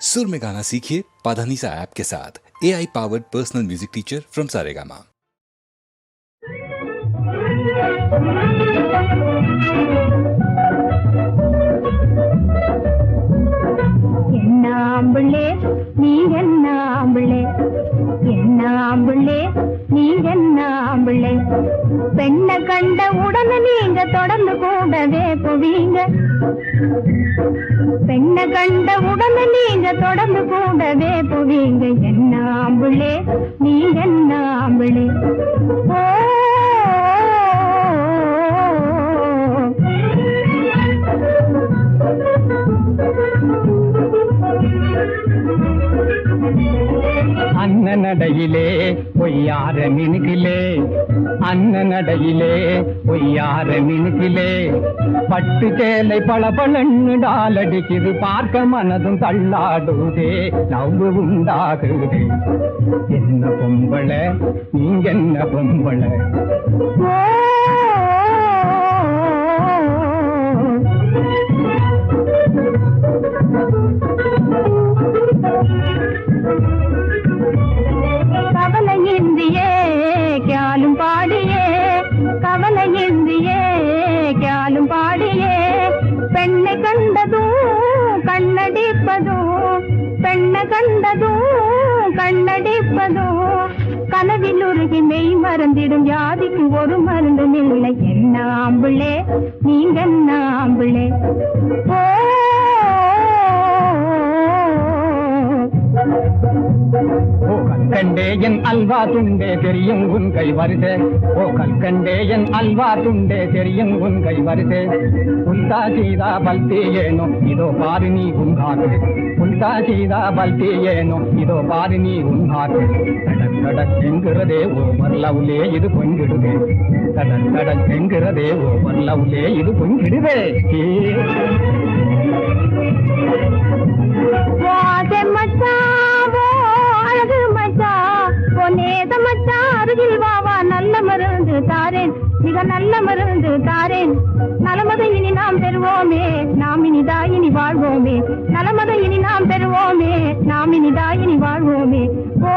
सुर में गाना सीखिए पाधानीसा ऐप के साथ A I powered personal music teacher from Saregama என்னாம்பிள்ளே நீ என்னாம்பிள்ளே என்னாம்பிள்ளே நீ பிள்ளை பெண்ணை கண்ட உடனே நீங்க தொடர்ந்து கூடவே போவீங்க. பெண்ணை கண்ட உடனே நீங்க தொடர்ந்து கூடவே போவீங்க. என்னாம்பிள்ளே நீ என்னாம்பிள்ளே ஓ நடையிலே பொய்யார மினுகிலே. அன்ன நடையிலே பொய்யார மினுகிலே. பட்டு சேலை பளபளன்னு டாலடிக்குது. பார்க்க மனதும் தள்ளாடுதே. நவ்வு உண்டாகுது. என்ன பொம்பளை? நீங்க என்ன பொம்பளை? கவலையின்றியே கியாலும் பாடியே. பெண்ணை கண்டதும் கண்ணடிப்பதும் பெண்ணை கண்டதும் கண்ணடிப்பதும். கனவில் உருகி மெய் மறந்திடும் வியாதிக்கு ஒரு மருந்தும் இல்லை. என்ன ஆம்பிளே நீங்க என்ன ஆம்பிள்ளே? ஓ ஓ என் அல்வா துண்டே தெரியும் உன் கை வருதே ஓ கல்கண்டே என் அல்வா துண்டே தெரியும் உன் கை வருதே உல்தா சீதா பல்தி ஏனோ இதோ பாரு நீ உன்காக்கு உல்தா சீதா பல்தி ஏனோ இதோ பாரு நீ உன்காக்கு கடக் கடக் என்கிறதே ஓ மல்லவுலே இது பொங்கிடுதே. கடக் கடக் என்கிறதே ஓ மல்லவுலே இது பொங்கிடுதே. ஏ. வாசை மச்சான் மச்சா அழகு மச்சா அருகில் வா வா நல்ல மருந்து தாரேன். மிக நல்ல மருந்து தாரேன். நலமத இனி நாம் பெறுவோமே நாம் இனிதா இனி வாழ்வோமே. நலமத இனி நாம் பெறுவோமே நாம் இனிதா இனி வாழ்வோமே. ஓ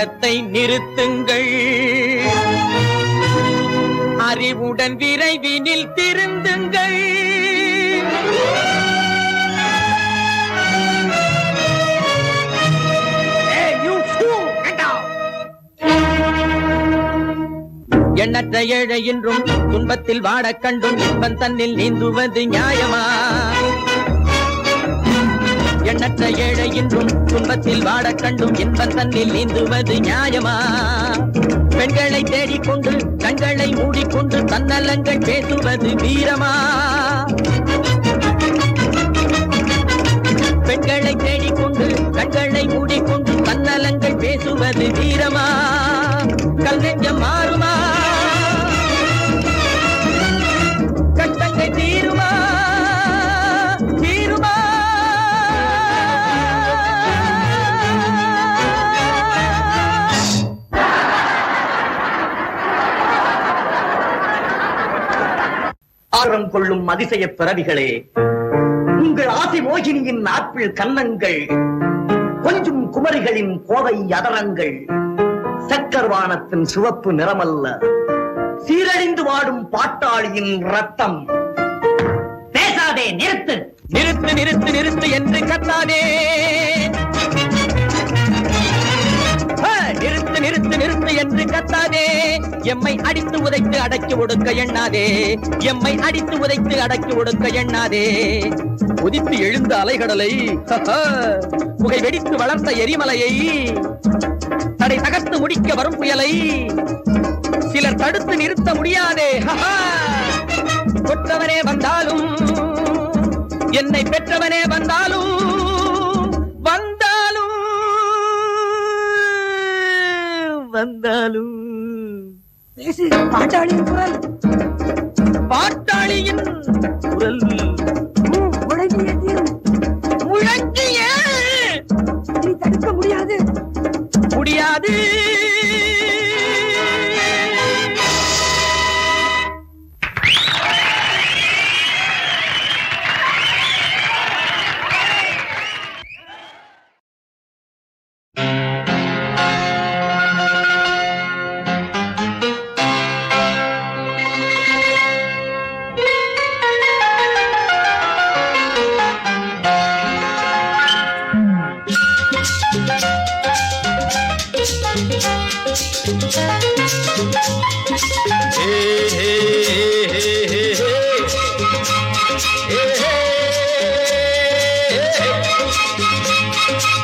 ஆட்டத்தை நிறுத்துங்கள். அறிவுடன் விரைவினில் திருந்துங்கள். எண்ணற்ற ஏழை என்றும் துன்பத்தில் வாடக் கண்டும் இன்பம் தன்னில் நீந்துவது நியாயமா? எண்ணற்ற ஏழை என்றும் துன்பத்தில் வாடக் கண்டும் இன்பம் தன்னில் நீந்துவது நியாயமா? பெண்களை தேடிக்கொண்டு கண்களை மூடிக்கொண்டு தன்னலங்கள் பேசுவது வீரமா? பெண்களை தேடிக்கொண்டு கண்களை மூடிக்கொண்டு தன்னலங்கள் பேசுவது வீரமா? ஆர்வம் அதிசய பிறவிகளே உங்கள் ஆசை மோகினியின் ஆப்பிள் கன்னங்கள் கொஞ்சம் குமரிகளின் கோவை அதரங்கள் சக்கர்வானத்தின் சிவப்பு நிறமல்ல சீரழிந்து வாடும் பாட்டாளியின் ரத்தம் பேசாதே நிறுத்து. நிறுத்து நிறுத்து நிறுத்து என்று கத்தாதே. நிறுத்து நிறுத்து என்று கத்தாதே. எம்மை அடித்து உதைத்து அடக்கி ஒடுக்க எண்ணாதே. எம்மை அடித்து உதைத்து அடக்கி ஒடுக்க எண்ணாதே. உதித்து எழுந்த அலைகடலை புகை வெடித்து வளர்ந்த எரிமலையை தடை தகர்த்து முடிக்க வரும் புயலை சிலர் தடுத்து நிறுத்த முடியாதே. ஹஹ. கொற்றவனே வந்தாலும் என்னை பெற்றவனே வந்தாலும் வந்தாலும். பாட்டாளியின் குரல். பாட்டாளியின் குரல். முழங்கிய தீரும் முழங்கிய. தடுக்க முடியாது. முடியாது.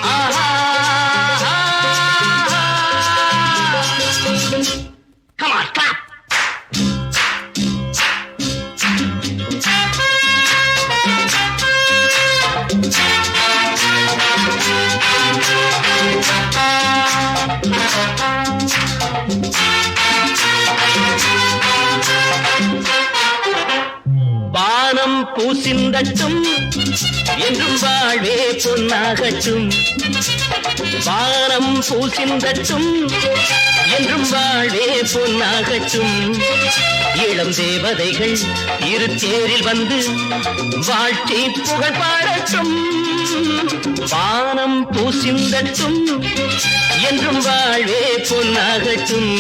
ah வானம் பூசிந்தட்டும் என்றும் வாழ்வே பொன்னாகட்டும் வாரம் பூ சிந்தட்டும் என்றும் வாழ்வே பொன்னாகட்டும் இளம் தேவதைகள் இரு தேரில் வந்து வாழ்த்தி புகழ் பாடட்டும். வானம் பூசிந்தட்டும் என்றும் வாழ்வே பொன்னாகட்டும்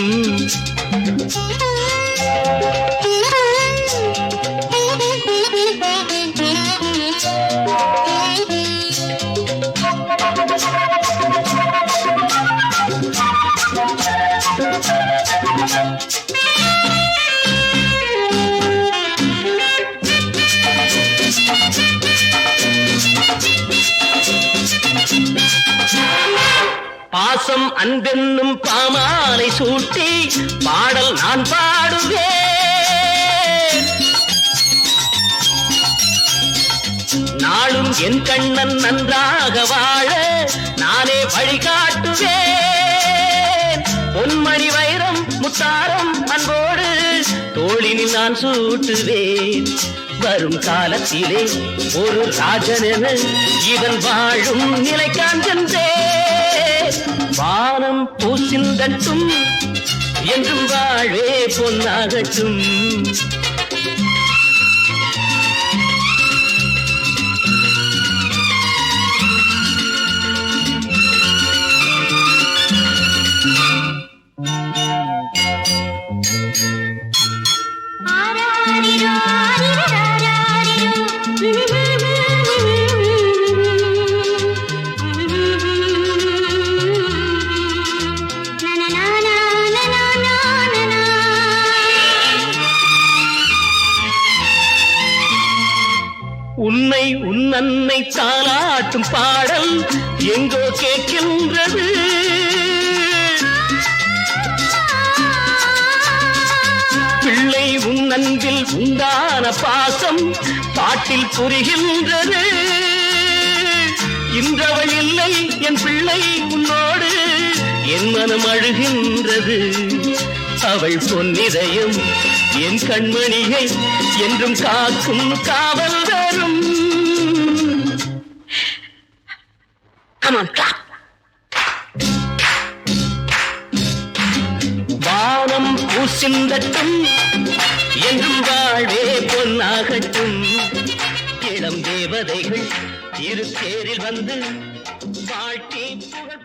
பாசம் அன்பென்னும் பாமாலை சூட்டி பாடல் நான் பாடுவேன். நாளும் என் கண்ணன் நன்றாக வாழ நானே வழிகாட்டுவேன். பொன்மணி வைரம் முத்தாரம் அன்போடு தோளினில் நான் சூட்டுவேன். வரும் காலத்திலே ஒரு ராஜனென இவன் வாழும் நிலை காண்கின்றேன் வானம் பூசிந்தட்டும் என்றும் வாழே பொன்னாகட்டும். பாட்டும் பாடல் எங்கோ கேட்கின்றது. பிள்ளை உன் அன்பில் உண்டான பாசம் பாட்டில் புரிகின்றது. இன்றவள் இல்லை என் பிள்ளை உன்னோடு என் மனம் அழுகின்றது. அவள் பொன்னிதயம் என் கண்மணியை என்றும் காக்கும் காவல் தரும். Come on, clap. வானம் பூசிந்தட்டும் என்றும் வாழ்வே பொன்னாகட்டும் இளம் தேவதைகள் இரு தேரில் வந்து வாழ்க்கை புகழ்